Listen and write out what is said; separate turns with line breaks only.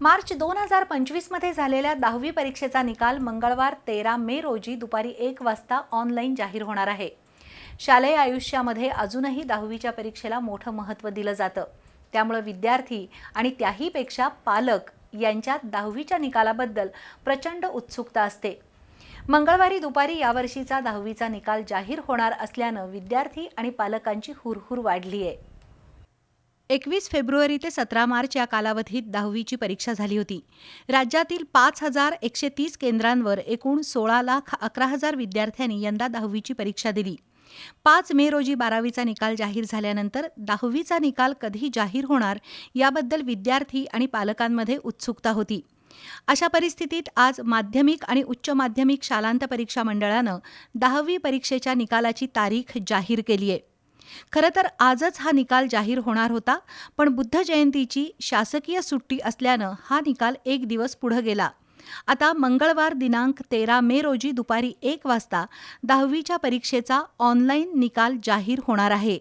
मार्च दोन हजार पंचवीसमध्ये झालेल्या दहावी परीक्षेचा निकाल मंगळवार तेरा मे रोजी दुपारी एक वाजता ऑनलाईन जाहीर होणार आहे. शालेय आयुष्यामध्ये अजूनही दहावीच्या परीक्षेला मोठं महत्त्व दिलं जातं. त्यामुळं विद्यार्थी आणि त्याहीपेक्षा पालक यांच्यात दहावीच्या निकालाबद्दल प्रचंड उत्सुकता असते. मंगळवारी दुपारी यावर्षीचा दहावीचा निकाल जाहीर होणार असल्यानं विद्यार्थी आणि पालकांची हुरहुर वाढली आहे एकवीस फेब्रुवारी ते सतरा मार्च या कालावधीत दहावीची परीक्षा झाली होती. राज्यातील पाच हजार एकशे तीस केंद्रांवर एकूण सोळा लाख अकरा हजार विद्यार्थ्यांनी यंदा दहावीची परीक्षा दिली. पाच मे रोजी बारावीचा निकाल जाहीर झाल्यानंतर दहावीचा निकाल कधी जाहीर होणार याबद्दल विद्यार्थी आणि पालकांमध्ये उत्सुकता होती. अशा परिस्थितीत आज माध्यमिक आणि उच्च माध्यमिक शालांत परीक्षा मंडळानं दहावी परीक्षेच्या निकालाची तारीख जाहीर केली आहे खरं तर आजच हा निकाल जाहीर होणार होता पण बुद्ध जयंतीची शासकीय सुट्टी असल्यानं हा निकाल एक दिवस पुढं गेला. आता मंगळवार दिनांक तेरा मे रोजी दुपारी एक वाजता दहावीच्या परीक्षेचा ऑनलाईन निकाल जाहीर होणार आहे.